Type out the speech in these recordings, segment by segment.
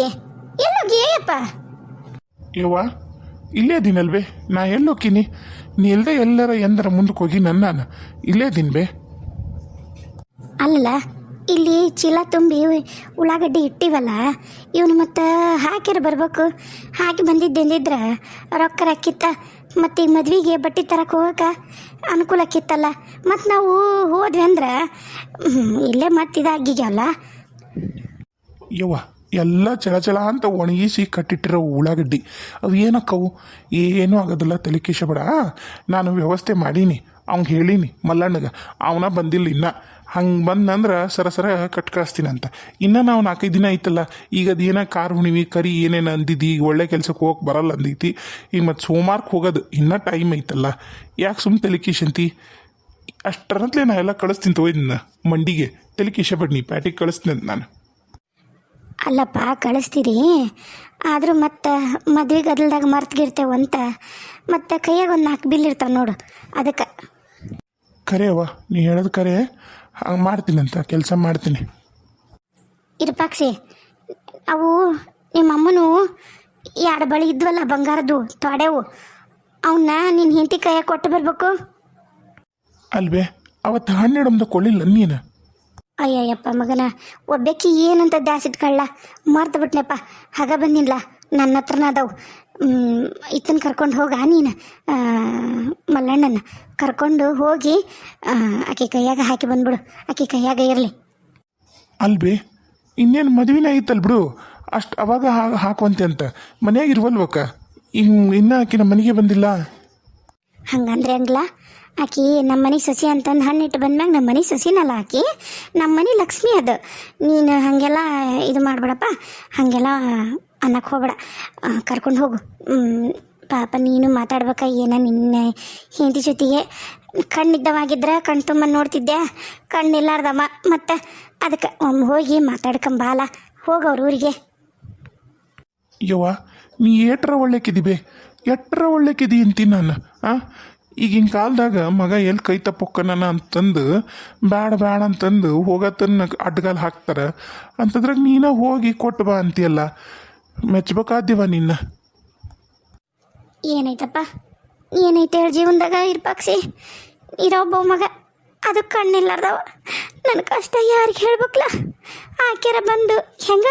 ಇರ್ಪಾಕ್ಸಿ ಎಲ್ಲೋಗಿಯಪ್ಪ ಯುವ ಯವ್ವ ಇಲ್ಲೇ ದಿನಲ್ವೇ ನಾ ಎಲ್ಲೋಕಿನಿ ನೀ ಇಲ್ಲದೆ ಎಲ್ಲರ ಎಂದರ ಮುಂದಕ್ಕೆ ಹೋಗಿ ನನ್ನ ನಾನು ಇಲ್ಲೇ ದಿನ ಬೇ. ಅಲ್ಲಲ್ಲ ಇಲ್ಲಿ ಚೀಲ ತುಂಬಿ ಉಳ್ಳಾಗಡ್ಡಿ ಇಟ್ಟಿವಲ್ಲ ಇವನು ಮತ್ತು ಹಾಕಿರ ಬರ್ಬೇಕು. ಹಾಕಿ ಬಂದಿದ್ದೆಂದಿದ್ರ ರೊಕ್ಕ ಹಾಕಿತ್ತ ಮತ್ತು ಈ ಮದ್ವೆಗೆ ಬಟ್ಟೆ ತರಕ್ಕೆ ಹೋಗಕ್ಕೆ ಅನುಕೂಲ ಆಕಿತ್ತಲ್ಲ ಮತ್ತು ನಾವು ಹೋದ್ವಿ ಅಂದ್ರೆ ಇಲ್ಲೇ ಮತ್ತೆ ಇದಾಗಿಗ್ಯಾವಲ್ಲ ಯವ್ವ ಎಲ್ಲ ಚಳ ಚಳ ಅಂತ ಒಣಗಿಸಿ ಕಟ್ಟಿಟ್ಟಿರೋ ಉಳ್ಳಾಗಡ್ಡಿ. ಅವು ಏನಕ್ಕವು? ಏನೂ ಆಗೋದಿಲ್ಲ, ತಲೆ ಬಡ. ನಾನು ವ್ಯವಸ್ಥೆ ಮಾಡೀನಿ ಅವ್ನಿಗೆ ಹೇಳೀನಿ, ಮಲ್ಲಣ್ಣಗೆ. ಅವನ ಬಂದಿಲ್ಲ ಇನ್ನ. ಹಂಗೆ ಬಂದಂದ್ರೆ ಸರ ಸರ ಕಟ್ ಕಳಿಸ್ತೀನಂತ. ಇನ್ನು ನಾವು ನಾಲ್ಕೈದು ದಿನ ಐತಲ್ಲ ಈಗ ಅದೇನ ಕಾರ್ ಹುಣಿವಿ, ಕರಿ ಏನೇನು ಅಂದಿದ್ದಿ ಈಗ ಒಳ್ಳೆ ಕೆಲಸಕ್ಕೆ ಹೋಗಕ್ಕೆ ಬರಲ್ಲ ಅಂದೈತಿ. ಈಗ ಮತ್ತು ಸೋಮವಾರಕ್ಕೆ ಹೋಗೋದು ಇನ್ನೂ ಟೈಮ್ ಐತಲ್ಲ. ಯಾಕೆ ಸುಮ್ಮನೆ ತಲೆಕೀಶಂತಿ ಅಷ್ಟರಂತಲೇ ನಾ ಎಲ್ಲ ಕಳಿಸ್ತೀನಿ ತಗೋಯ್ದಿನ ಮಂಡಿಗೆ. ತಲೆಕೀಶ ಬಡ್ನಿ ನೀ, ಪ್ಯಾಟಿಗೆ ಕಳಿಸ್ತೀನಿ ಅಂತ ನಾನು. ಅಲ್ಲಪ್ಪ ಕಳಿಸ್ತೀರಿ. ಆದರೂ ಮತ್ತು ಮದ್ವೆ ಗದಲ್ದಾಗ ಮರ್ತ್ಗಿರ್ತೇವೆ ಅಂತ. ಮತ್ತು ಕೈಯಾಗ ಒಂದು ನಾಲ್ಕು ಬಿಲ್ ಇರ್ತಾವೆ ನೋಡು ಅದಕ್ಕೆ. ಕರೆ ಅವ್ವ ನೀ ಹೇಳೋದು ಕರೆ. ಹಂಗೆ ಅಂತ ಕೆಲಸ ಮಾಡ್ತೀನಿ. ಇರ್ಪಾಕ್ಸಿ ಅವು ನಿಮ್ಮ ಅಮ್ಮನು ಎರಡು ಬಳಿ ಇದ್ವಲ್ಲ ಬಂಗಾರದ್ದು ತೊಡೆವು. ಅವನ್ನ ನಿನ್ನ ಹೆಂಡತಿ ಕೈಯಾಗ ಕೊಟ್ಟು ಬರಬೇಕು? ಅಲ್ವೇ ಅವತ್ತು ಹನ್ನೆರಡೊಂದು ಕೊಳಿಲ್ಲ ನೀನು. ಅಯ್ಯಯ್ಯಪ್ಪ ಮಗನ ಒಬ್ಬಾಕಿ ಏನಂತ ದ್ಯಾಸಿಟ್ಕೊಳ್ಳ? ಮರ್ತು ಬಿಟ್ನಪ್ಪ. ಹಾಗ ಬಂದಿಲ್ಲ ನನ್ನ ಹತ್ರನ ಅದಾವು ಇತ್ತನ ಕರ್ಕೊಂಡು ಹೋಗ ನೀನು ಮಲ್ಲಣ್ಣನ ಕರ್ಕೊಂಡು ಹೋಗಿ ಆಕೆ ಕೈಯಾಗ ಹಾಕಿ ಬಂದ್ಬಿಡು. ಆಕೆ ಕೈಯಾಗ ಇರಲಿ. ಅಲ್ವೇ ಇನ್ನೇನು ಮದುವೆನೇ ಐತಲ್ ಬಿಡು. ಅಷ್ಟು ಅವಾಗ ಹಾಕುವಂತೆ ಅಂತ. ಮನ್ಯಾಗ ಇರುವಲ್ವಕ್ಕ? ಹಿಂಗೆ ಇನ್ನೂ ಆಕಿನ ಮನೆಗೆ ಬಂದಿಲ್ಲ? ಹಂಗಂದ್ರೆ ಅಂಗ್ಲ ಆಕಿ ನಮ್ಮ ಮನೆ ಸಸಿ ಅಂತಂದು ಹಣ್ಣಿಟ್ಟು ಬಂದ್ಮ್ಯಾಗ ನಮ್ಮ ಮನೆ ಸಸಿನಲ್ಲ ಆಕಿ ನಮ್ಮ ಮನೆ ಲಕ್ಷ್ಮಿ ಅದು. ನೀನು ಹಾಗೆಲ್ಲ ಇದು ಮಾಡಬೇಡಪ್ಪ, ಹಾಗೆಲ್ಲ ಅನ್ನಕ್ಕೆ ಹೋಗ್ಬೇಡ. ಕರ್ಕೊಂಡು ಹೋಗು. ಪಾಪ ನೀನು ಮಾತಾಡ್ಬೇಕ, ಏನ ನಿನ್ನ ಹೆಂಡತಿ ಜೊತೆಗೆ. ಕಣ್ಣಿದ್ದವಾಗಿದ್ರೆ ಕಣ್ ತುಂಬ ನೋಡ್ತಿದ್ದೆ ಕಣ್ಣಿಲ್ಲಾರ್ದಮ್ಮ ಮತ್ತೆ ಅದಕ್ಕೆ ಒಮ್ಮೆ ಹೋಗಿ ಮಾತಾಡ್ಕೊಂಬಾಲ ಹೋಗವ್ರ ಊರಿಗೆ. ಯವ್ವ, ನೀ ಏಟ್ರ ಒಳ್ಳೆಕಿದಿ ಬೇ ಎಟ್ರ ಒಳ್ಳೆಕಿದಿ ಅಂತೀನಿ ನಾನು, ಆ? ಈಗಿನ ಕಾಲದಾಗ ಮಗ ಎಲ್ಲಿ ಕೈ ತಪ್ಪೊಕ್ಕನ ಅಂತಂದು, ಬ್ಯಾಡ ಬ್ಯಾಡ ಅಂತಂದು ಹೋಗತ್ತನ್ನ ಅಡ್ಗಾಲ್ ಹಾಕ್ತಾರೆ. ಅಂತದ್ರಾಗ ನೀನ ಹೋಗಿ ಕೊಟ್ಟು ಬಾ ಅಂತೀಯಲ್ಲ. ಮೆಚ್ಚಬೇಕಾದ್ಯವ ನಿನ್ನ. ಏನೈತಪ್ಪ? ಏನೈತೆ ಹೇಳಿ ಜೀವನದಾಗ ಇರ್ಪಾಕ್ಸಿ? ಇರೋ ಒಬ್ಬ ಮಗ, ಅದು ಕಣ್ಣಿಲ್ಲಾರ್ದವ. ನನ್ನ ಕಷ್ಟ ಯಾರಿಗೆ ಹೇಳ್ಬೇಕಲ್ಲ ಆಕೆರ ಬಂದು ಹೆಂಗ?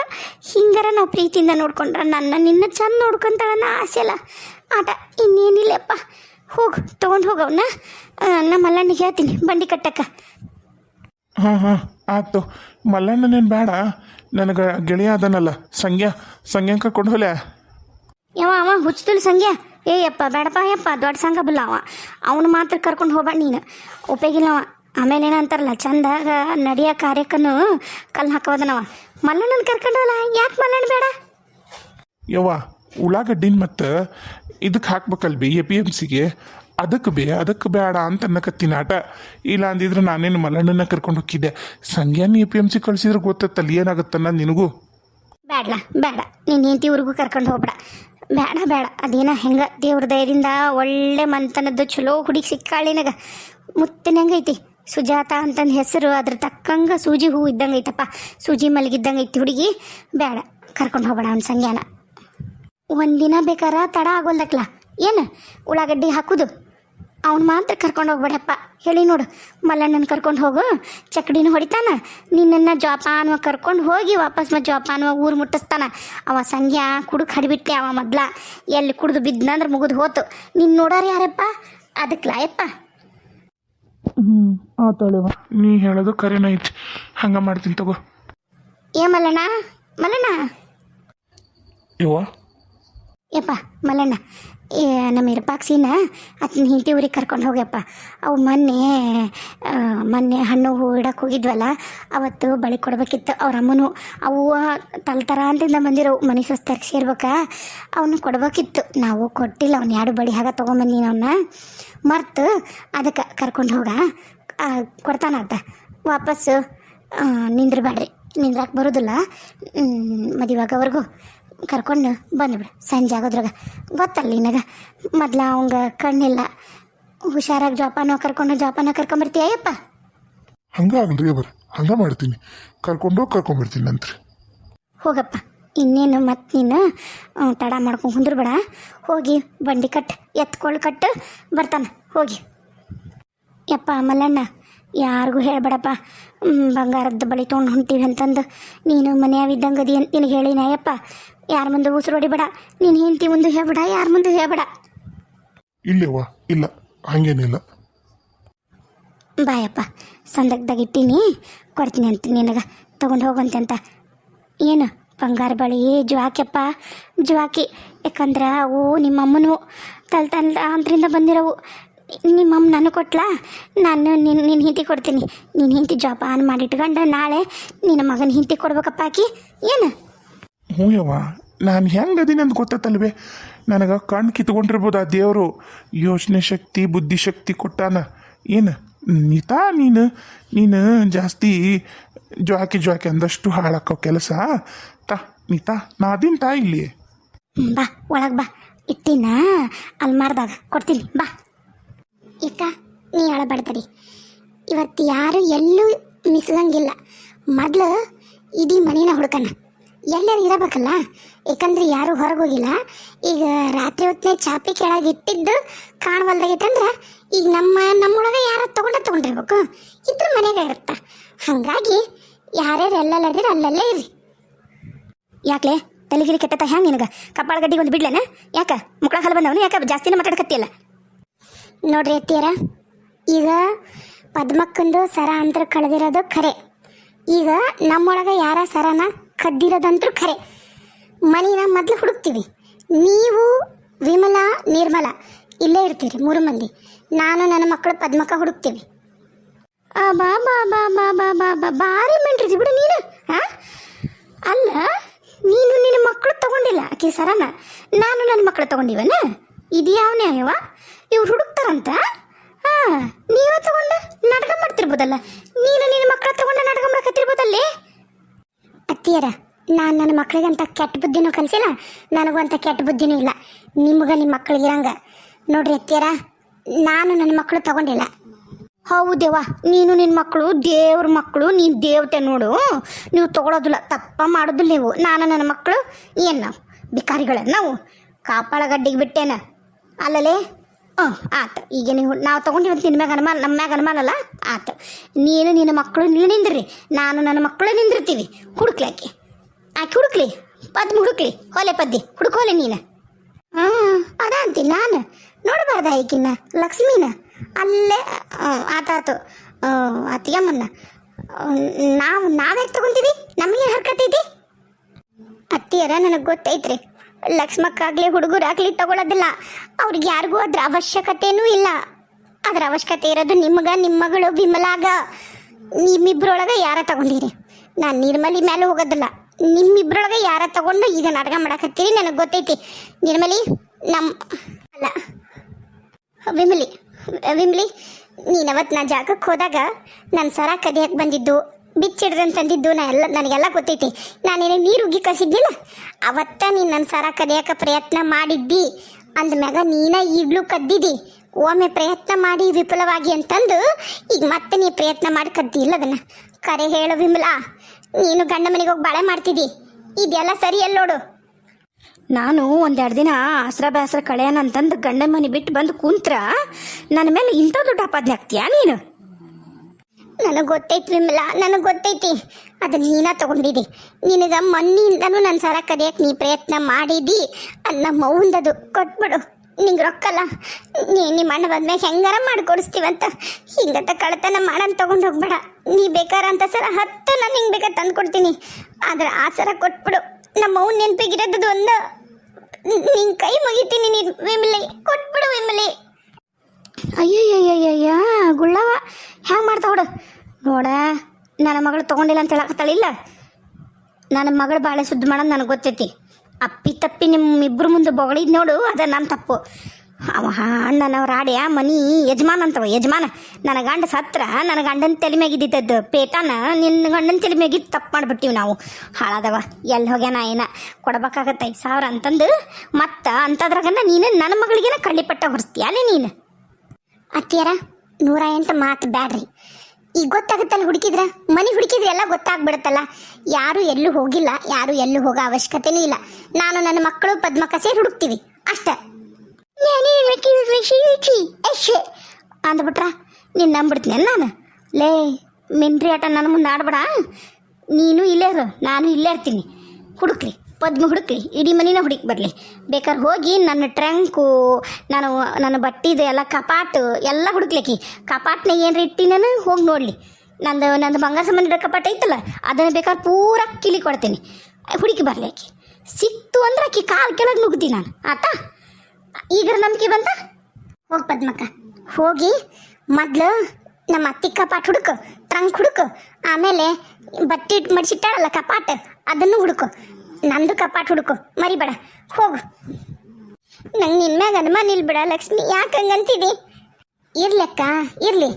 ಹಿಂಗಾರ ನಾವು ಪ್ರೀತಿಯಿಂದ ನೋಡ್ಕೊಂಡ್ರ ನನ್ನ, ನಿನ್ನ ಚಂದ ನೋಡ್ಕೊಂತಾಳ ಆಸೆ ಅಲ್ಲ ಆಟ ಇನ್ನೇನಿಲ್ಲಪ್ಪ. ಹೋಗು ತಗೊಂಡು ಹೋಗವನ್ನ ನಮ್ಮ ಮಲ್ಲಣ್ಣಿಗೆ ಹೇಳ್ತೀನಿ ಬಂಡಿ ಕಟ್ಟಕ್ಕ. ಹಾಂ ಹಾಂ ಆಯ್ತು. ಮಲ್ಲಣ್ಣನೇನು ಬೇಡ. ನನಗೆ ಗೆಳೆಯ ಅದನಲ್ಲ ಸಂಗ್ಯಾ. ಸಂಗ್ಯಾ ಕರ್ಕೊಂಡು ಹೋಲೆ ಯಾವ ಅವ ಹುಚ್ಚುತ್ತಲು ಸಂಗ್ಯಾ. ಏ ಯಪ್ಪ ಬೇಡಪ್ಪ ಯಪ್ಪ ದೊಡ್ಡ ಸಂಘ ಬಲ್ಲ ಅವ. ಅವನು ಮಾತ್ರ ಕರ್ಕೊಂಡು ಹೋಗ್ಬೇಡ ನೀನು. ಉಪಯೋಗಿಲ್ಲ ಅವ. ಆಮೇಲೆ ಏನಂತಾರಲ್ಲ ಚಂದಾಗ ನಡೆಯೋ ಕಾರ್ಯಕ್ಕನು ಕಲ್ಲು ಹಾಕೋದನವ ಮಲ್ಲಣ್ಣನ ಕರ್ಕೊಂಡಲ್ಲ ಯಾಕೆ ಮಲ್ಲಣ್ಣ ಬೇಡ? ಯವ್ವ ಉಳ್ಳಾಗಡ್ಡಿನ ಮತ್ತು ಇದಕ್ಕೆ ಹಾಕ್ಬೇಕಲ್ ಬಿ ಎ ಪಿ ಎಂ ಸಿಗೆ. ಅದಕ್ಕೆ ಬೇ ಅದಕ್ಕೆ ಬೇಡ ಅಂತ ಅನ್ನಕತ್ತೀನಿ ಆಟ. ಇಲ್ಲ ಅಂದಿದ್ರೆ ನಾನೇನು ಮಲ್ಲಣ್ಣನ ಕರ್ಕೊಂಡು ಹೋಗಿದ್ದೆ ಸಂಗ್ಯಾನ ಎ ಪಿ ಎಂ ಸಿ ಕಳ್ಸಿದ್ರೆ ಗೊತ್ತತ್ತಲ್ಲ ಏನಾಗುತ್ತಲ್ಲ ನಿನಗೂ? ಬೇಡ ಬೇಡ ನೀನು ಹೆಂಡತಿ ಊರಿಗೂ ಕರ್ಕೊಂಡು ಹೋಗ್ಬೇಡ. ಬೇಡ ಬೇಡ ಅದೇನ ಹೆಂಗ ದೇವ್ರ ದಯದಿಂದ ಒಳ್ಳೆ ಮಂತನದ್ದು ಚಲೋ ಹುಡುಗಿ ಸಿಕ್ಕಾಳಿನಾಗ ಮುತ್ತಿನಂಗೈತಿ ಸುಜಾತ ಅಂತಂದು ಹೆಸರು, ಅದ್ರ ತಕ್ಕಂಗ ಸೂಜಿ ಹೂ ಇದ್ದಂಗೆ ಐತಪ್ಪ. ಸೂಜಿ ಮಲಗಿದ್ದಂಗೆ ಐತಿ ಹುಡುಗಿ. ಬೇಡ ಕರ್ಕೊಂಡು ಹೋಗ್ಬೇಡ ಅವ್ನ ಸಂಗ್ಯಾನ. ಒಂದಿನ ಬೇಕಾರ ತಡ ಆಗೋಲ್ದಕ್ಲ. ಏನು? ಉಳ್ಳಾಗಡ್ಡಿ ಹಾಕುದು. ಅವ್ನು ಮಾತ್ರ ಕರ್ಕೊಂಡು ಹೋಗ್ಬೇಡಪ್ಪ. ಹೇಳಿ ನೋಡು. ಮಲ್ಲಣ್ಣನ ಕರ್ಕೊಂಡು ಹೋಗು. ಚಕಡಿನ ಹೊಡಿತಾನ. ನಿನ್ನನ್ನು ಜೋಪಾನವಾಗಿ ಕರ್ಕೊಂಡು ಹೋಗಿ ವಾಪಸ್ ಮತ್ತೆ ಜೋಪಾನವಾಗಿ ಊರು ಮುಟ್ಟಿಸ್ತಾನ. ಅವ ಸಂಗ್ಯಾ ಕುಡುಕ್ ಹಡಿಬಿಟ್ಟೆ ಅವ ಮೊದ್ಲ. ಎಲ್ಲಿ ಕುಡಿದು ಬಿದ್ನಂದ್ರೆ ಮುಗಿದು ಹೋತು. ನಿನ್ನ ನೋಡಾರ ಯಾರಪ್ಪ? ಅದಕ್ಕೆ ಲಾಯಪ್ಪ ಹ್ಞೂ ಆತಾಳವ ನೀ ಹೇಳೋದು ಕರೆನ ಐತಿ. ಹಂಗೆ ಮಾಡ್ತೀನಿ ತಗೋ. ಏ ಮಲ್ಲಣ್ಣ? ಮಲ್ಲಣ್ಣ? ಯವ್ವ? ಯಪ್ಪ, ಮಲ್ಲಣ್ಣ, ಏ, ನಮ್ಮ ಇರ್ಪಾಕ್ಸಿನ ಆತನ ಹಿಂತಿ ಊರಿಗೆ ಕರ್ಕೊಂಡು ಹೋಗ್ಯಪ್ಪ. ಅವು ಮೊನ್ನೆ ಮೊನ್ನೆ ಹಣ್ಣು ಹೂ ಇಡಕ್ಕೆ ಹೋಗಿದ್ವಲ್ಲ, ಅವತ್ತು ಬಳಿ ಕೊಡ್ಬೇಕಿತ್ತು ಅವ್ರ ಅಮ್ಮನು. ಅವು ತಲ್ತರ ಅಂತಿಂದ ಬಂದಿರೋ, ಮನೆ ಸ್ವಸ್ಥರಿಗೆ ಸೇರ್ಬೇಕಾ ಅವನು ಕೊಡ್ಬೇಕಿತ್ತು. ನಾವು ಕೊಟ್ಟಿಲ್ಲ, ಅವ್ನು ಎರಡು ಬಡಿ ಹಾಗೆ ತೊಗೊಂಬಂದಿನ ಅವನ್ನ ಮರ್ತು ಅದಕ್ಕೆ ಕರ್ಕೊಂಡು ಹೋಗ. ಕೊಡ್ತಾನಂತ ವಾಪಸ್ಸು ನಿಂದ್ರಬೇಡ್ರಿ ನಿಂದ್ರಕ್ಕೆ ಬರೋದಿಲ್ಲ. ಮದುವಾಗವರೆಗೂ ಕರ್ಕೊಂಡು ಬಂದ್ಬಿಡು ಸಂಜೆ ಆಗೋದ್ರಾಗ. ಗೊತ್ತಲ್ಲ ನಿನಗೆ. ಮೊದ್ಲು ಅವಂಗ ಕಣ್ಣಿಲ್ಲ. ಹುಷಾರಾಗಿ ಜೋಪಾನ ಕರ್ಕೊಂಡು ಜೋಪಾನ ಅಯ್ಯಪ್ಪ. ಹಂಗಾಗಲ್ರಿ ಬರ ಹಂಗ ಮಾಡ್ತೀನಿ. ಕರ್ಕೊಂಡು ಕರ್ಕೊಂಬರ್ತೀನಿ ನಂತರ. ಹೋಗಪ್ಪ. ಇನ್ನೇನು ಮತ್ತೆ ನೀನು ತಡ ಮಾಡ್ಕೊಂಡು ಕುಂದ್ರಬೇಡ. ಹೋಗಿ ಬಂಡಿ ಕಟ್ ಎತ್ಕೊಳ್ಳಿ ಕಟ್ಟು ಬರ್ತಾನೆ. ಹೋಗಿ. ಯಪ್ಪ ಮಲ್ಲಣ್ಣ. ಯಾರಿಗೂ ಹೇಳ್ಬೇಡಪ್ಪ. ಬಂಗಾರದ ಬಳಿ ತೊಗೊಂಡು ಹೊಂಟೀವಿ ಅಂತಂದು. ನೀನು ಮನೆಯಾವಿದ್ದಂಗೆ ಅದಿ ಅಂತ ನಿನಗೆ ಹೇಳಿ ಯಪ್ಪ ಯಾರ ಮುಂದೆ ಉಸಿರು ಹೊಡಿಬೇಡ. ನೀನು ಹೆಂಡತಿ ಮುಂದೆ ಹೇಳ್ಬೇಡ ಯಾರ ಮುಂದೆ ಹೇಳ್ಬೇಡ. ಇಲ್ಲವ್ವ ಇಲ್ಲ ಹಂಗೇನಿಲ್ಲ ಬಾಯಪ್ಪ ಸಂದಕ್ದಾಗ ಇಟ್ಟೀನಿ ಕೊಡ್ತೀನಿ ಅಂತ ನಿನಗೆ. ತೊಗೊಂಡು ಹೋಗಂತೆ ಅಂತ. ಏನು ಬಂಗಾರ ಬಳಿ ಜುವಾಕಿಯಪ್ಪ ಜುವಾಕಿ. ಯಾಕಂದ್ರೆ ಅವು ನಿಮ್ಮಮ್ಮನು ತಲ್ ತಲ್ ಅಂದ್ರಿಂದ ಬಂದಿರೋವು. ನಿಮ್ಮಮ್ಮ ನಾನು ಕೊಟ್ಲಾ? ನಾನು ನಿನ್ನ ನಿನ್ನ ಹಿಂತಿ ಕೊಡ್ತೀನಿ. ನಿನ್ನ ಹಿಂತಿ ಜೋಪಾನ ಮಾಡಿಟ್ಕೊಂಡು ನಾಳೆ ನಿನ್ನ ಮಗನ ಹಿಂತಿ ಕೊಡ್ಬೇಕಪ್ಪ ಆಕಿ. ಏನು? ಹ್ಞೂ ಯವ್ವ ನಾನು ಹೆಂಗೆ ಅದೀನಿ ಅಂತ ಗೊತ್ತಲ್ವೇ ನನಗೆ ಕಣ್ಣು ಕಿತ್ಕೊಂಡಿರ್ಬೋದು ಆ ದೇವರು? ಯೋಚನೆ ಶಕ್ತಿ ಬುದ್ಧಿಶಕ್ತಿ ಕೊಟ್ಟಾನ. ಏನು ನೀತಾ ನೀನು? ನೀನು ಜಾಸ್ತಿ ಜ್ವಾಕಿ ಜ್ವಾಕಿ ಅಂದಷ್ಟು ಹಾಳಾಕೋ ಕೆಲಸ? ತಾ ನೀತಾ ನಾ ಅದೀನಿ ತಾ ಇಲ್ಲಿ ಬಾ ಒಳಗೆ ಬಾ. ಇಟ್ಟಿನ ಅಲ್ಮಾರ್ದಾಗ ಕೊಡ್ತೀನಿ. ಬಾ. ಇಕ್ಕ ನೀ ಅಳಬಡ್ತಡಿ ಇವತ್ತು ಯಾರು ಎಲ್ಲೂ ಮಿಸ್ಗಂಗಿಲ್ಲ ಮೊದಲು ಇಡೀ ಮನೇನ ಹುಡ್ಕಣ. ಎಲ್ಲರೂ ಇರಬೇಕಲ್ಲ? ಯಾಕಂದ್ರೆ ಯಾರು ಹೊರಗೆ ಹೋಗಿಲ್ಲ ಈಗ ರಾತ್ರಿ ಹೊತ್ತಿನ ಚಾಪಿ ಕೆಳಗೆ ಇಟ್ಟಿದ್ದು ಕಾಣವಲ್ದಾಗೈತಂದ್ರೆ ಈಗ ನಮ್ಮ, ನಮ್ಮೊಳಗೆ ಯಾರು ತೊಗೊಂಡ ತೊಗೊಂಡಿರ್ಬೇಕು. ಇದ್ರ ಮನೆಗೆ ಇರುತ್ತ? ಹಾಗಾಗಿ ಯಾರ್ಯಾರು ಎಲ್ಲಲ್ಲದಿರ ಅಲ್ಲಲ್ಲೇ ಇರಿ ಯಾಕೆ ತಲೆಗಿರಿ ಕೆಟ್ಟ ಹ್ಯಾಂಗ ನಿನಗೆ? ಕಪ್ಪಾಳ ಗಡ್ಡಿಗೆ ಒಂದು ಬಿಡ್ಲೇನ? ಯಾಕೆ? ಮುಕ್ಕಳ ಹಲ್ಲು ಬಂದವನು ಯಾಕೆ? ಜಾಸ್ತಿನೇ ಮಾತಾಡಕತ್ತಿಯಲ್ಲ? ನೋಡ್ರಿ ಅತ್ತಿಯರ, ಈಗ ಪದ್ಮಕ್ಕಂದು ಸರ ಅಂತ ಕಳೆದಿರೋದು ಖರೆ. ಈಗ ನಮ್ಮೊಳಗೆ ಯಾರ ಸರನ ಕದ್ದಿರೋದಂತೂ ಖರೆ. ಮನಿನ ಮೊದಲು ಹುಡುಕ್ತೀವಿ. ನೀವು ವಿಮಲ, ನಿರ್ಮಲ, ಇಲ್ಲೇ ಇರ್ತೀರಿ ಮೂರು ಮಂದಿ. ನಾನು ನನ್ನ ಮಕ್ಕಳು ಪದ್ಮಕ್ಕ ಹುಡುಕ್ತೀವಿ. ಬಾ ಬಾ ಬಾ ಬಾ ಬಾ ಬಾ ಬಾ, ಭಾರಿ ಮಂಡ್ರಿ ಬಿಡು ನೀನು ಹಾ ಅಲ್ಲ, ನೀನು ನಿನ್ನ ಮಕ್ಕಳು ತಗೊಂಡಿಲ್ಲ ಆಕೆ ಸರನ? ನಾನು ನನ್ನ ಮಕ್ಕಳು ತಗೊಂಡಿವನ? ಇದು ಯಾವ ನ್ಯಾಯವ ಇವ್ರು ಹುಡುಕ್ತಾರಂತ? ನೀವ ತಗೊಂಡ ನಾಟಕ ಮಾಡ್ತಿರ್ಬೋದಲ್ಲ? ನೀನು ನಿನ್ನ ಮಕ್ಕಳ ತಗೊಂಡ ನಾಟಕ ಮಾಡ್ಕತ್ತಿರ್ಬೋದಲ್ಲಿ? ಅತ್ತಿಯರ, ನಾನು ನನ್ನ ಮಕ್ಕಳಿಗಂತ ಕೆಟ್ಟ ಬುದ್ಧಿನೂ ಕಲಿಸಿಲ್ಲ. ನನಗೂ ಅಂತ ಕೆಟ್ಟ ಬುದ್ಧಿನೂ ಇಲ್ಲ. ನಿಮ್ಗೆ ನಿಮ್ಮ ಮಕ್ಕಳಿಗಿರಂಗ ನೋಡ್ರಿ ಅತ್ತಿಯರ, ನಾನು ನನ್ನ ಮಕ್ಕಳು ತಗೊಂಡಿಲ್ಲ. ಹೌದೇವ ನೀನು ನಿನ್ನ ಮಕ್ಕಳು ದೇವ್ರ ಮಕ್ಕಳು ನೀನು ದೇವತೆ ನೋಡು. ನೀವು ತಗೊಳೋದಿಲ್ಲ, ತಪ್ಪ ಮಾಡೋದಿಲ್ಲ ನೀವು. ನಾನು ನನ್ನ ಮಕ್ಕಳು ಏನು ನಾವು? ಬಿಕಾರಿಗಳ ನಾವು? ಕಾಪಾಳ ಗಡ್ಡಿಗೆ ಬಿಟ್ಟೇನ? ಅಲ್ಲಲೇ? ಹ್ಞೂ ಆತು. ಈಗ ನೀವು ನಾವು ತೊಗೊಂಡಿವಂತ ನಿನ್ನ ಮ್ಯಾಗ ಅನುಮಾನ ನಮ್ಮ ಮ್ಯಾಗ ಅನುಮಾನ ಅಲ್ಲ? ಆತು. ನೀನು ನಿನ್ನ ಮಕ್ಕಳು ನೀವು ನಿಂದ್ರಿ. ನಾನು ನನ್ನ ಮಕ್ಕಳು ನಿಂದಿರ್ತೀವಿ. ಹುಡುಕ್ಲಿ ಆಕೆ. ಆಕೆ ಹುಡುಕ್ಲಿ. ಪದ್ ಹುಡುಕ್ಲಿ. ಹೊಲೆ ಪದ್ದಿ. ಹುಡುಕೋಲೆ ನೀನು. ಹ್ಞೂ ಅದ ಅಂತೀನಿ ನಾನು. ನೋಡಬಾರ್ದ ಈಕಿನ್ನ. ಲಕ್ಷ್ಮೀನ. ಅಲ್ಲೇ ಆತಾತು ಅತ್ತಿಗೆಮ್ಮನ್ನ. ನಾವು ನಾವ್ಯಾಕೆ ತಗೊಂತೀವಿ? ನಮಗೆ ಹರ್ಕತೈತಿ? ಅತ್ತಿಯರ ನನಗೆ ಗೊತ್ತೈತ್ರಿ. ಲಕ್ಷ್ಮಕ್ಕಾಗ್ಲಿ ಹುಡುಗರಾಗ್ಲಿ ತಗೊಳ್ಳೋದಿಲ್ಲ ಅವ್ರಿಗೆ ಯಾರಿಗೂ ಅದ್ರ ಅವಶ್ಯಕತೆನೂ ಇಲ್ಲ. ಅದ್ರ ಅವಶ್ಯಕತೆ ಇರೋದು ನಿಮ್ಗೆ ನಿಮ್ಮ ಮಗಳು ವಿಮಲಾಗ. ನಿಮ್ಮಿಬ್ರೊಳಗೆ ಯಾರ ತಗೊಂಡಿರಿ? ನಾನು ನಿರ್ಮಲಿ ಮೇಲೆ ಹೋಗೋದಿಲ್ಲ. ನಿಮ್ಮಿಬ್ರೊಳಗೆ ಯಾರ ತಗೊಂಡು ಈಗ ನಾಟಕ ಮಾಡಕತ್ತೀರಿ ನನಗೆ ಗೊತ್ತೈತಿ. ನಿರ್ಮಲಿ ನಮ್ಮ ಅಲ್ಲ, ವಿಮಲಿ ವಿಮಲಿ, ನೀನು ಅವತ್ತು ನಾ ಜಾಗಕ್ಕೆ ಹೋದಾಗ ನನ್ನ ಸರ ಕದಿಯಕ್ಕೆ ಬಂದಿದ್ದು. ಬಿಚ್ಚಿಡ್ದಂತ ತಂದಿದ್ದು ನಾ ಎಲ್ಲ ನನಗೆಲ್ಲ ಗೊತ್ತೈತಿ. ನಾನೇನು ನೀರು ಉಗ್ಗಿ ಕಳಿಸಿದ್ನಿಲ್ಲ? ಅವತ್ತ ನೀನು ನನ್ನ ಸರ ಕದಿಯಕ್ಕೆ ಪ್ರಯತ್ನ ಮಾಡಿದ್ದಿ. ಅಂದ್ಮ್ಯಾಗ ನೀನ ಈಗಲೂ ಕದ್ದಿದಿ. ಒಮ್ಮೆ ಪ್ರಯತ್ನ ಮಾಡಿ ವಿಫಲವಾಗಿ ಅಂತಂದು, ಈಗ ಮತ್ತೆ ನೀ ಪ್ರಯತ್ನ ಮಾಡಿ ಕದ್ದಿ ಅದನ್ನು. ಕರೆ ಹೇಳು ವಿಮಲಾ. ನೀನು ಗಂಡ ಮನೆಗೆ ಹೋಗಿ ಬಾಳೆ ಮಾಡ್ತಿದ್ದಿ. ಇದೆಲ್ಲ ಸರಿ ನೋಡು. ನಾನು ಒಂದೆರಡು ದಿನ ಆಸರ ಬೇಸರ ಕಳೆಯನ ಅಂತಂದು ಗಂಡ ಮನೆ ಬಿಟ್ಟು ಬಂದು ಕುಂತ್ರ, ನನ್ನ ಮೇಲೆ ಇಂಥ ದೊಡ್ಡ ಆಗ್ತೀಯಾ ನೀನು? ನನಗೆ ಗೊತ್ತೈತಿ ವಿಮಲ, ನನಗೆ ಗೊತ್ತೈತಿ. ಅದು ನೀನ ತಗೊಂಡಿದ್ದಿ ನಿನಗ ಮೊನ್ನೆಯಿಂದನೂ ನನ್ನ ಸರ ಕದಿಯಕ್ಕೆ ನೀ ಪ್ರಯತ್ನ ಮಾಡಿದಿ. ಅದು ನಮ್ಮ ಮೌಂದದು ಕೊಟ್ಬಿಡು. ನಿಂಗೆ ರೊಕ್ಕಲ್ಲ. ನೀ ನಿಮ್ಮ ಅಣ್ಣ ಬಂದ್ಮೇಲೆ ಹೆಂಗಾರ ಮಾಡಿಕೊಡಿಸ್ತೀವಂತ ಹಿಂಗತ್ತ ಕಳತನ ಮಾಡನ್ ತಗೊಂಡು ಹೋಗ್ಬೇಡ. ನೀ ಬೇಕಾರ ಸರ ಹತ್ತು ನಾನು ಹಿಂಗೆ ಬೇಕಾದ್ರೆ ತಂದು ಕೊಡ್ತೀನಿ. ಆದ್ರೆ ಆ ಸರ ಕೊಟ್ಬಿಡು. ನಮ್ಮ ಅವ್ನ ನೆನಪಿಗಿರೋದು ಒಂದು. ನಿನ್ ಕೈ ಮುಗಿತೀನಿ ನೀನು ವಿಮಲಿ. ಕೊಟ್ಬಿಡು ವಿಮಲಿ. ಅಯ್ಯಯ್ಯಯ್ಯಯ್ಯ ಗುಳ್ಳವ ಹ್ಯಾಂಗ ಮಾಡ್ತಾ ಹೊಡು? ನೋಡ, ನನ್ನ ಮಗಳು ತಗೊಂಡಿಲ್ಲ ಅಂತ ಹೇಳಕತ್ತಾಳಿಲ್ಲ ನನ್ನ ಮಗಳು ಬಾಳೆ ಶುದ್ಧ ಮಾಡೋದು ನನಗೆ ಗೊತ್ತೈತಿ. ಅಪ್ಪಿ ತಪ್ಪಿ ನಿಮ್ಮ ಇಬ್ಬರು ಮುಂದೆ ಬೊಗಳಿದ್ ನೋಡು, ಅದ ನನ್ನ ತಪ್ಪು. ಅವ ಅಣ್ಣನವ್ರ ಆಡ್ಯ, ಮನಿ ಯಜಮಾನ ಅಂತವ, ಯಜಮಾನ. ನನ್ನ ಗಂಡ ಸತ್ರ, ನನ್ನ ಗಂಡನ ತಲೆ ಮ್ಯಾಗಿದ್ದಿದ್ದದ್ದು ಪೇಟನ ನಿನ್ನ ಗಂಡನ ತಲೆ ಮ್ಯಾಗಿದ್ದು ತಪ್ಪು ಮಾಡಿಬಿಟ್ಟಿವಿ ನಾವು. ಹಾಳಾದವ ಎಲ್ಲಿ ಹೋಗ್ಯಾನ ಏನ? ಕೊಡ್ಬೇಕಾಗತ್ತೆ ಐದು ಸಾವಿರ ಅಂತಂದು, ಮತ್ತು ಅಂಥದ್ರಾಗನ ನೀನು ನನ್ನ ಮಗಳಿಗೇನ ಕಳ್ಳಿಪಟ್ಟ ಹೊರಿಸ್ತೀಯ ನೀನು? ಅತ್ತಿಯರ? ನೂರ ಎಂಟು ಮಾತು ಬ್ಯಾಡ್ರಿ. ಈಗ ಗೊತ್ತಾಗುತ್ತಲ್ಲ ಹುಡುಕಿದ್ರ? ಮನೆ ಹುಡುಕಿದ್ರೆ ಎಲ್ಲ ಗೊತ್ತಾಗ್ಬಿಡುತ್ತಲ್ಲ. ಯಾರು ಎಲ್ಲೂ ಹೋಗಿಲ್ಲ, ಯಾರು ಎಲ್ಲೂ ಹೋಗೋ ಅವಶ್ಯಕತೆನೂ ಇಲ್ಲ. ನಾನು ನನ್ನ ಮಕ್ಕಳು ಪದ್ಮಕ ಸೇರಿ ಹುಡುಕ್ತೀವಿ. ಅಷ್ಟೇ. ಅಂದ್ಬಿಟ್ರ, ನೀನು ನಂಬಿಡ್ತೀನಿ ನಾನು? ಲೇ ಮಿನ್ರಿ ಆಟ ನನ್ನ ಮುಂದೆ ಆಡ್ಬೇಡ. ನೀನು ಇಲ್ಲೇ ಇರು ನಾನು ಇಲ್ಲೇ ಇರ್ತೀನಿ. ಹುಡುಕ್ರಿ. ಪದ್ಮ ಹುಡುಕ್ಲಿ ಇಡೀ ಮನಿನ ಹುಡುಕಿ ಬರಲಿ. ಬೇಕಾದ್ರೆ ಹೋಗಿ ನನ್ನ ಟ್ರಂಕು, ನಾನು ನನ್ನ ಬಟ್ಟಿದು, ಎಲ್ಲ ಕಪಾಟು, ಎಲ್ಲ ಹುಡುಕ್ಲಿಕ್ಕಿ. ಕಪಾಟ್ನ ಏನ್ರ ಇಟ್ಟಿನ ಹೋಗಿ ನೋಡಲಿ. ನಂದು ನಂದು ಬಂಗಾರ ಸಂಬಂಧ ಕಪಾಟ ಐತಲ್ಲ, ಅದನ್ನು ಬೇಕಾದ್ರೆ ಪೂರ ಕಿಲಿ ಕೊಡ್ತೀನಿ. ಹುಡುಕಿ ಬರಲಿ ಆಕಿ. ಸಿಕ್ತು ಅಂದ್ರೆ ಆಕಿ ಕಾಲು ಕೆಳಗೆ ನುಗ್ತೀನಿ ನಾನು. ಆತಾ? ಈಗ ನಂಬಿಕೆ ಬಂತ? ಹೋಗಿ ಪದ್ಮಕ್ಕ. ಹೋಗಿ ಮೊದಲು ನಮ್ಮ ಅತ್ತಿ ಕಪಾಟ್ ಹುಡುಕು, ಟ್ರಂಕ್ ಹುಡುಕು, ಆಮೇಲೆ ಬಟ್ಟೆ ಇಟ್ಟು ಮಡಿಸಿಟ್ಟಾಳಲ್ಲ ಕಪಾಟ್, ಅದನ್ನು ಹುಡುಕು. ನಂದು ಕಪಾಟ್ ಹುಡುಕು, ಮರಿಬೇಡ, ಹೋಗು. ನಂಗೆ ನಿನ್ನ ಮ್ಯಾಗ ಅನುಮಾನ ಇಲ್ಬಿಡ ಲಕ್ಷ್ಮಿ, ಯಾಕೆ ಹಂಗಂತಿದಿ? ಇರ್ಲಕ್ಕ ಇರ್ಲಿ.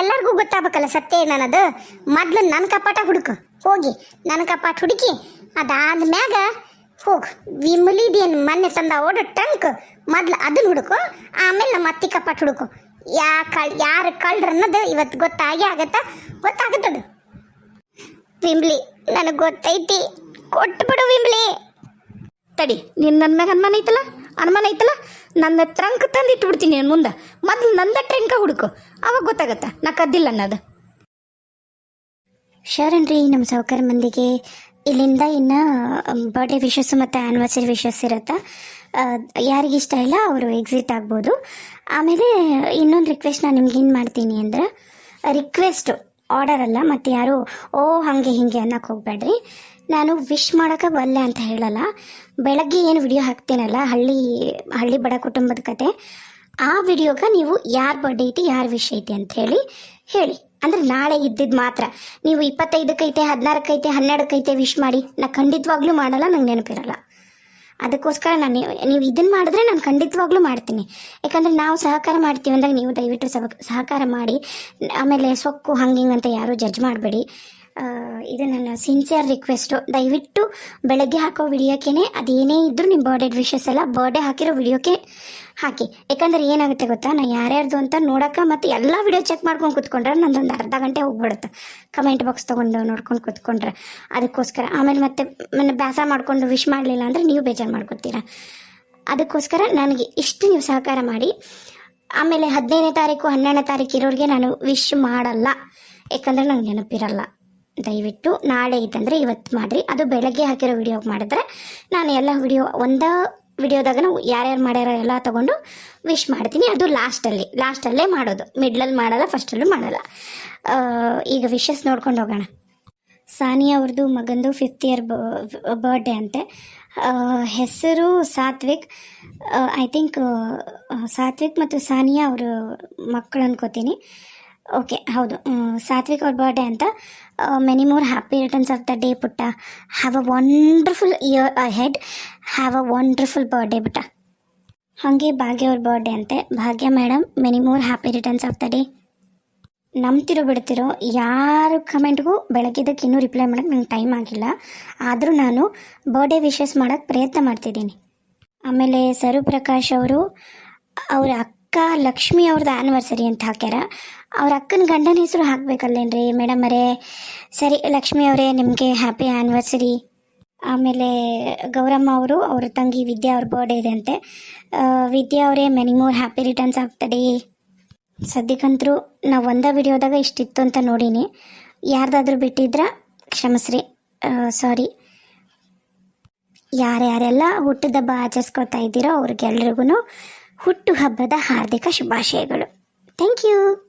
ಎಲ್ಲರಿಗೂ ಗೊತ್ತಾಗಬೇಕಲ್ಲ ಸತ್ಯ ಏನನ್ನದು. ಮೊದ್ಲು ನನ್ನ ಕಪಾಟ ಹುಡುಕು, ಹೋಗಿ. ನನ್ನ ಕಪಾಟ ಹುಡುಕಿ, ಅದಾದ ಮ್ಯಾಗ ಹೋಗು. ವಿಮಲಿದೇನು ಮೊನ್ನೆ ತಂದ ಓಡ ಟಂಕ್, ಮೊದ್ಲು ಅದನ್ನ ಹುಡುಕು, ಆಮೇಲೆ ನಮ್ಮ ಅತ್ತಿ ಕಪಾಟ ಹುಡುಕು. ಯಾ ಕಳ್, ಯಾರು ಕಳ್ರ ಅನ್ನೋದು ಇವತ್ತು ಗೊತ್ತಾಗೇ ಆಗತ್ತ, ಗೊತ್ತಾಗುತ್ತದು. ವಿಮ್ಲಿ, ನನಗೆ ಗೊತ್ತೈತಿ. ಕೊಟ್ಬಿಡು ವಿಮ್ಲಿ ತಡಿ, ನೀನು ನನ್ನ ಮ್ಯಾಗ ಅನುಮಾನ ಐತಲ್ಲ? ಅನುಮಾನ ಐತಲ್ಲ? ನನ್ನ ಟ್ರಂಕ್ ತಂದಿಟ್ಟು ಇಟ್ಬಿಡ್ತೀನಿ ನೀನು ಮುಂದೆ. ಮೊದಲು ನಂದ ಟ್ರಂಕ ಹುಡುಕು. ಅವಾಗ ಗೊತ್ತಾಗತ್ತ. ನಾ ಕದ್ದಿಲ್ಲ ಅನ್ನೋದು. ಶರಣ್ರಿ ನಮ್ಮ ಸೌಕರ್ ಮಂದಿಗೆ ಇಲ್ಲಿಂದ ಇನ್ನು ಬರ್ಡೇ ವಿಶಸ್ ಮತ್ತು ಆ್ಯನಿವರ್ಸರಿ ವಿಶಸ್ ಇರುತ್ತೆ. ಯಾರಿಗೆ ಇಷ್ಟ ಇಲ್ಲ, ಅವರು ಎಕ್ಸಿಟ್ ಆಗ್ಬೋದು. ಆಮೇಲೆ ಇನ್ನೊಂದು ರಿಕ್ವೆಸ್ಟ್ ನಾನು ನಿಮ್ಗೆ ಏನು ಮಾಡ್ತೀನಿ ಅಂದ್ರೆ ರಿಕ್ವೆಸ್ಟು ಆರ್ಡರ್ ಅಲ್ಲ, ಮತ್ತು ಯಾರು, ಓ, ಹಾಗೆ ಹೀಗೆ ಅನ್ನಕ್ಕೆ ಹೋಗ್ಬೇಡ್ರಿ ನಾನು ವಿಶ್ ಮಾಡೋಕೆ ಬಲ್ಲೆ ಅಂತ ಹೇಳಲ್ಲ. ಬೆಳಗ್ಗೆ ಏನು ವಿಡಿಯೋ ಹಾಕ್ತೀನಲ್ಲ, ಹಳ್ಳಿ ಹಳ್ಳಿ ಬಡ ಕುಟುಂಬದ ಕತೆ. ಆ ವಿಡಿಯೋಗೆ ನೀವು ಯಾರ ಬರ್ಡೇ ಐತಿ, ಯಾರ ವಿಷ್ ಐತಿ ಅಂತ ಹೇಳಿ ಹೇಳಿ. ಅಂದ್ರೆ ನಾಳೆ ಇದ್ದಿದ್ದು ಮಾತ್ರ. ನೀವು ಇಪ್ಪತ್ತೈದಕ್ಕೈತೆ ಹದಿನಾರಕ್ಕೈತೆ ಹನ್ನೆರಡಕ್ಕೈತೆ ವಿಶ್ ಮಾಡಿ, ನಾ ಖಂಡಿತವಾಗ್ಲೂ ಮಾಡಲ್ಲ, ನಂಗೆ ನೆನಪಿರಲ್ಲ. ಅದಕ್ಕೋಸ್ಕರ ನಾನು ನೀವು ಇದನ್ನು ಮಾಡಿದ್ರೆ ನಾನು ಖಂಡಿತವಾಗ್ಲೂ ಮಾಡ್ತೀನಿ. ಯಾಕಂದರೆ ನಾವು ಸಹಕಾರ ಮಾಡ್ತೀವಿ ಅಂದಾಗ ನೀವು ದಯವಿಟ್ಟು ಸಹ ಸಹಕಾರ ಮಾಡಿ, ಆಮೇಲೆ ಸೊಕ್ಕು, ಹಂಗೆ ಹಿಂಗೆ ಅಂತ ಯಾರೂ ಜಡ್ಜ್ ಮಾಡಬೇಡಿ. ಇದು ನನ್ನ ಸಿನ್ಸಿಯರ್ ರಿಕ್ವೆಸ್ಟು ದಯವಿಟ್ಟು ಬೆಳಗ್ಗೆ ಹಾಕೋ ವಿಡಿಯೋಕ್ಕೇ ಅದೇನೇ ಇದ್ದರೂ ನಿಮ್ಮ ಬರ್ಡೇ ವಿಶಸ್ ಎಲ್ಲ ಬರ್ಡೇ ಹಾಕಿರೋ ವಿಡಿಯೋಕ್ಕೆ ಹಾಕಿ. ಯಾಕಂದ್ರೆ ಏನಾಗುತ್ತೆ ಗೊತ್ತಾ? ನಾನು ಯಾರ್ಯಾರ್ದು ಅಂತ ನೋಡೋಕೆ ಮತ್ತು ಎಲ್ಲ ವಿಡಿಯೋ ಚೆಕ್ ಮಾಡ್ಕೊಂಡು ಕುತ್ಕೊಂಡ್ರೆ ನಂದೊಂದು ಅರ್ಧ ಗಂಟೆ ಹೋಗ್ಬಿಡುತ್ತೆ. ಕಮೆಂಟ್ ಬಾಕ್ಸ್ ತೊಗೊಂಡು ನೋಡ್ಕೊಂಡು ಕೂತ್ಕೊಂಡ್ರೆ. ಅದಕ್ಕೋಸ್ಕರ ಆಮೇಲೆ ಮತ್ತೆ ನನ್ನ ಬ್ಯಾಸ ಮಾಡಿಕೊಂಡು ವಿಶ್ ಮಾಡಲಿಲ್ಲ ಅಂದರೆ ನೀವು ಬೇಜಾರು ಮಾಡ್ಕೊತೀರಾ? ಅದಕ್ಕೋಸ್ಕರ ನನಗೆ ಇಷ್ಟು ನೀವು ಸಹಕಾರ ಮಾಡಿ. ಆಮೇಲೆ ಹದಿನೈದನೇ ತಾರೀಕು, ಹನ್ನೆರಡನೇ ತಾರೀಕು ಇರೋರಿಗೆ ನಾನು ವಿಶ್ ಮಾಡಲ್ಲ. ಯಾಕಂದರೆ ನಂಗೆ ನೆನಪಿರಲ್ಲ. ದಯವಿಟ್ಟು ನಾಳೆ ಇದ್ದಂದರೆ ಇವತ್ತು ಮಾಡಿರಿ. ಅದು ಬೆಳಗ್ಗೆ ಹಾಕಿರೋ ವಿಡಿಯೋ ಮಾಡಿದ್ರೆ ನಾನು ಎಲ್ಲ ವಿಡಿಯೋ ಒಂದೇ ವಿಡಿಯೋದಾಗ ನಾವು ಯಾರ್ಯಾರು ಮಾಡ್ಯಾರೋ ಎಲ್ಲ ತಗೊಂಡು ವಿಶ್ ಮಾಡ್ತೀನಿ. ಅದು ಲಾಸ್ಟಲ್ಲಿ ಲಾಸ್ಟಲ್ಲೇ ಮಾಡೋದು. ಮಿಡ್ಲಲ್ಲಿ ಮಾಡಲ್ಲ ಫಸ್ಟಲ್ಲೂ ಮಾಡಲ್ಲ. ಈಗ ವಿಶಸ್ ನೋಡ್ಕೊಂಡು ಹೋಗೋಣ. ಸಾನಿಯಾ ಅವ್ರದ್ದು ಮಗಂದು ಫಿಫ್ತ್ ಇಯರ್ ಬರ್ಡೇ ಅಂತೆ. ಹೆಸರು ಸಾತ್ವಿಕ್. ಐ ಥಿಂಕ್ ಸಾತ್ವಿಕ್ ಮತ್ತು ಸಾನಿಯಾ ಅವರು ಮಕ್ಕಳು ಅನ್ಕೋತೀನಿ ಓಕೆ, ಹೌದು. ಸಾತ್ವಿಕ್ ಅವ್ರ ಬರ್ಡೇ ಅಂತ many more happy returns of the day ಪುಟ್ಟ. Have a wonderful year ahead have a wonderful birthday ಪುಟ್ಟ. ಹಾಗೆ ಭಾಗ್ಯ ಅವ್ರ ಬರ್ಡೇ ಅಂತೆ. Bhagya madam many more happy returns of the day ನಂಬ್ತಿರೋ, ಬಿಡ್ತಿರೋ, ಯಾರು ಕಮೆಂಟ್ಗೂ ಬೆಳಗ್ಗೆದಕ್ಕೆ ಇನ್ನೂ ರಿಪ್ಲೈ ಮಾಡೋಕ್ಕೆ ನಂಗೆ ಟೈಮ್ ಆಗಿಲ್ಲ. ಆದರೂ ನಾನು ಬರ್ಡೇ ವಿಶಸ್ ಮಾಡೋಕ್ಕೆ ಪ್ರಯತ್ನ ಮಾಡ್ತಿದ್ದೀನಿ. ಆಮೇಲೆ ಸರು ಪ್ರಕಾಶ್ ಅವರು, ಅವರ ಅಕ್ಕ ಲಕ್ಷ್ಮಿ ಅವ್ರದ್ದು ಆ್ಯನಿವರ್ಸರಿ ಅಂತ ಹಾಕ್ಯಾರ. ಅವ್ರ ಅಕ್ಕನ ಗಂಡನ ಹೆಸರು ಹಾಕಬೇಕಲ್ಲೇನ್ರಿ? ಮೇಡಮ್ ಅವರೇ, ಸರಿ ಲಕ್ಷ್ಮಿ ಅವರೇ, ನಿಮಗೆ ಹ್ಯಾಪಿ ಆ್ಯನಿವರ್ಸರಿ ಆಮೇಲೆ ಗೌರಮ್ಮ ಅವರು, ಅವ್ರ ತಂಗಿ ವಿದ್ಯಾ ಅವ್ರ ಬರ್ಡೇ ಇದೆ ಅಂತೆ. ವಿದ್ಯಾ ಅವರೇ ಮೆನಿ ಮೋರ್ ಹ್ಯಾಪಿ ರಿಟರ್ನ್ಸ್ ಆಗ್ತಡಿ ಸದ್ಯಕ್ಕಂತರೂ ನಾವು ಒಂದೇ ವಿಡಿಯೋದಾಗ ಇಷ್ಟಿತ್ತು ಅಂತ ನೋಡೀನಿ. ಯಾರ್ದಾದ್ರೂ ಬಿಟ್ಟಿದ್ರ ಕ್ಷಮಿಸ್ರಿ. ಸಾರಿ ಯಾರ್ಯಾರೆಲ್ಲ ಹುಟ್ಟದಬ್ಬ ಆಚರಿಸ್ಕೊತಾ ಇದ್ದೀರೋ ಅವ್ರಿಗೆಲ್ರಿಗೂ ಹುಟ್ಟು ಹಬ್ಬದ ಹಾರ್ದಿಕ ಶುಭಾಶಯಗಳು. Thank you